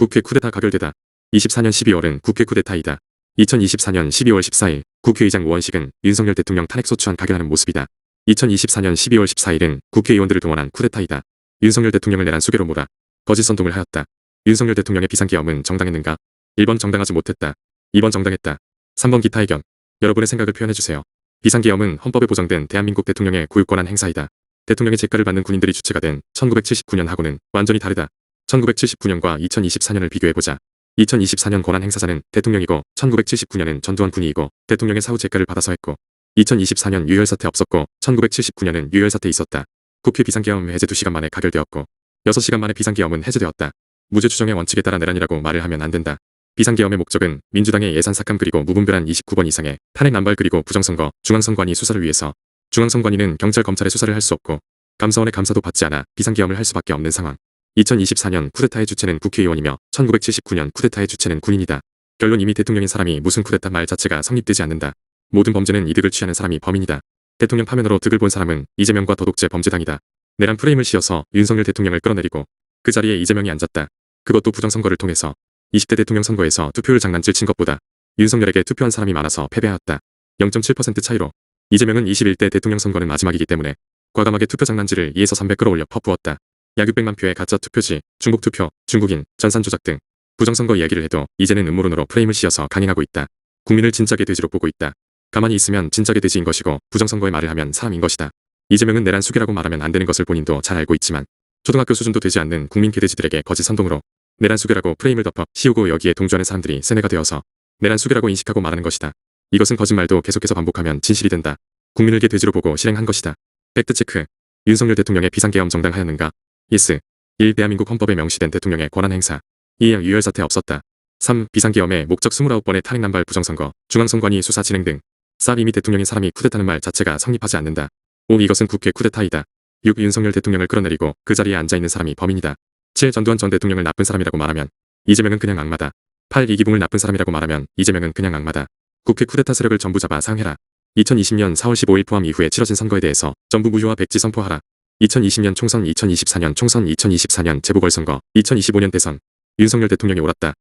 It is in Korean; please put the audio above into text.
국회 쿠데타 가결되다. 24년 12월은 국회 쿠데타이다. 2024년 12월 14일 국회의장 우원식은 윤석열 대통령 탄핵소추안 가결하는 모습이다. 2024년 12월 14일은 국회의원들을 동원한 쿠데타이다. 윤석열 대통령을 내란 수개로 몰아 거짓 선동을 하였다. 윤석열 대통령의 비상계엄은 정당했는가? 1번 정당하지 못했다. 2번 정당했다. 3번 기타 의견. 여러분의 생각을 표현해주세요. 비상계엄은 헌법에 보장된 대한민국 대통령의 고유권한 행사이다. 대통령의 제가를 받는 군인들이 주체가 된 1979년 하고는 완전히 다르다. 1979년과 2024년을 비교해보자. 2024년 권한 행사자는 대통령이고 1979년은 전두환 군이이고 대통령의 사후 제가를 받아서 했고 2024년 유혈 사태 없었고 1979년은 유혈 사태 있었다. 국회 비상계엄 해제 2시간 만에 가결되었고 6시간 만에 비상계엄은 해제되었다. 무죄 추정의 원칙에 따라 내란이라고 말을 하면 안 된다. 비상계엄의 목적은 민주당의 예산 삭감 그리고 무분별한 29번 이상의 탄핵 남발 그리고 부정선거 중앙선관위 수사를 위해서 중앙선관위는 경찰 검찰의 수사를 할 수 없고 감사원의 감사도 받지 않아 비상계엄을 할 수밖에 없는 상황. 2024년 쿠데타의 주체는 국회의원이며 1979년 쿠데타의 주체는 군인이다. 결론 이미 대통령인 사람이 무슨 쿠데타 말 자체가 성립되지 않는다. 모든 범죄는 이득을 취하는 사람이 범인이다. 대통령 파면으로 득을 본 사람은 이재명과 도독죄 범죄당이다. 내란 프레임을 씌워서 윤석열 대통령을 끌어내리고 그 자리에 이재명이 앉았다. 그것도 부정선거를 통해서 20대 대통령 선거에서 투표율 장난질 친 것보다 윤석열에게 투표한 사람이 많아서 패배하였다. 0.7% 차이로 이재명은 21대 대통령 선거는 마지막이기 때문에 과감하게 투표 장난질을 2에서 300 끌어올려 퍼부었다. 약 600만 표의 가짜 투표지, 중국 투표, 중국인, 전산 조작 등 부정선거 이야기를 해도 이제는 음모론으로 프레임을 씌워서 강행하고 있다. 국민을 진작에 돼지로 보고 있다. 가만히 있으면 진작에 돼지인 것이고 부정선거의 말을 하면 사람인 것이다. 이재명은 내란 수기라고 말하면 안 되는 것을 본인도 잘 알고 있지만 초등학교 수준도 되지 않는 국민 개돼지들에게 거짓 선동으로 내란 수기라고 프레임을 덮어 씌우고 여기에 동조하는 사람들이 세뇌가 되어서 내란 수기라고 인식하고 말하는 것이다. 이것은 거짓말도 계속해서 반복하면 진실이 된다. 국민을 개돼지로 보고 실행한 것이다. 팩트체크. 윤석열 대통령의 비상계엄 정당하였는가? 예스. 1. 대한민국 헌법에 명시된 대통령의 권한 행사. 2. 유혈 사태 없었다. 3. 비상계엄의 목적 29번의 탄핵남발 부정선거, 중앙선관위 수사 진행 등. 4. 이미 대통령인 사람이 쿠데타는 말 자체가 성립하지 않는다. 5. 이것은 국회 쿠데타이다. 6. 윤석열 대통령을 끌어내리고 그 자리에 앉아있는 사람이 범인이다. 7. 전두환 전 대통령을 나쁜 사람이라고 말하면 이재명은 그냥 악마다. 8. 이기붕을 나쁜 사람이라고 말하면 이재명은 그냥 악마다. 국회 쿠데타 세력을 전부 잡아 상해라. 2020년 4월 15일 포함 이후에 치러진 선거에 대해서 전부 무효와 백지 선포하라. 2020년 총선 2024년 총선 2024년 재보궐선거 2025년 대선 윤석열 대통령이 옳았다.